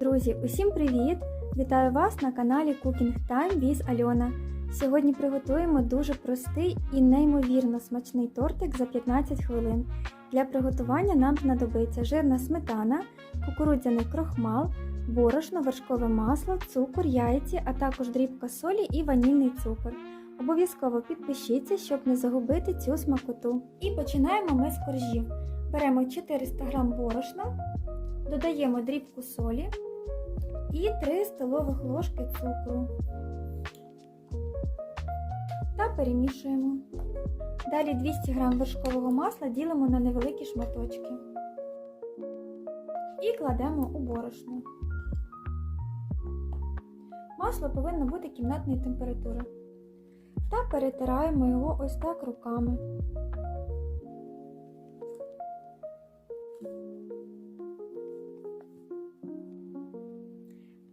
Друзі, усім привіт! Вітаю вас на каналі Cooking Time with Альона. Сьогодні приготуємо дуже простий і неймовірно смачний тортик за 15 хвилин. Для приготування нам знадобиться жирна сметана, кукурудзяний крохмал, борошно, вершкове масло, цукор, яйці, а також дрібка солі і ванільний цукор. Обов'язково підпишіться, щоб не загубити цю смакоту. І починаємо ми з коржів. Беремо 400 г борошна, додаємо дрібку солі і 3 столових ложки цукру та перемішуємо. Далі 200 г вершкового масла ділимо на невеликі шматочки і кладемо у борошно. Масло повинно бути кімнатної температури. Та перетираємо його ось так руками.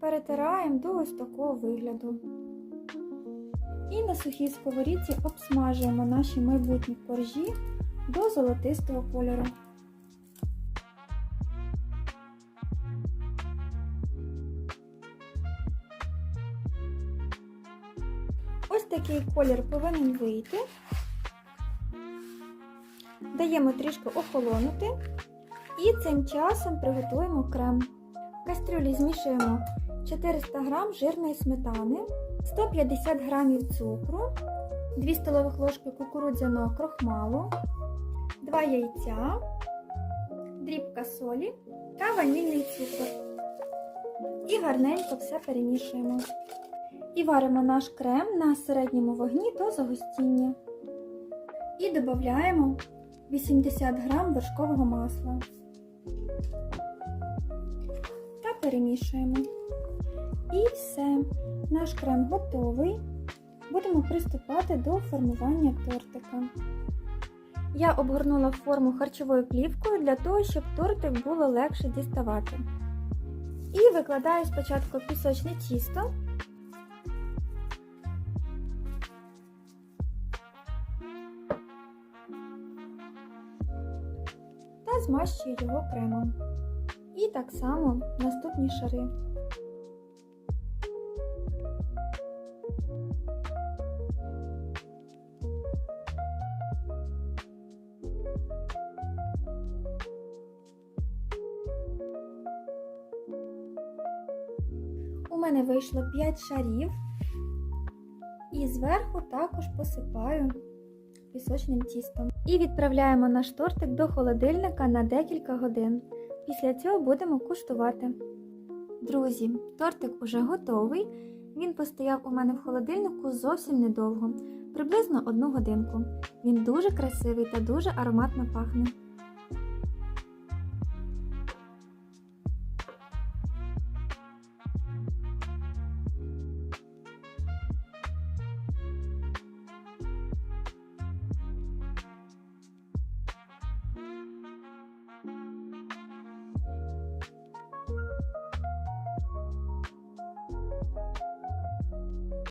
Перетираємо до ось такого вигляду. І на сухій сковорідці обсмажуємо наші майбутні коржі до золотистого кольору. Ось такий колір повинен вийти. Даємо трішки охолонути і цим часом приготуємо крем. В кастрюлі змішуємо 400 г жирної сметани, 150 г цукру, 2 столових ложки кукурудзяного крохмалу, 2 яйця, дрібка солі та ванільний цукор. І гарненько все перемішуємо. І варимо наш крем на середньому вогні до загустіння. І додаємо 80 г вершкового масла. Та перемішуємо. І все, наш крем готовий. Будемо приступати до формування тортика. Я обгорнула форму харчовою плівкою для того, щоб тортик було легше діставати. І викладаю спочатку пісочне тісто. Та змащую його кремом. І так само наступні шари. Мене вийшло 5 шарів, і зверху також посипаю пісочним тістом. І відправляємо наш тортик до холодильника на декілька годин. Після цього будемо куштувати. Друзі, тортик уже готовий. Він постояв у мене в холодильнику зовсім недовго, приблизно одну годинку. Він дуже красивий та дуже ароматно пахне.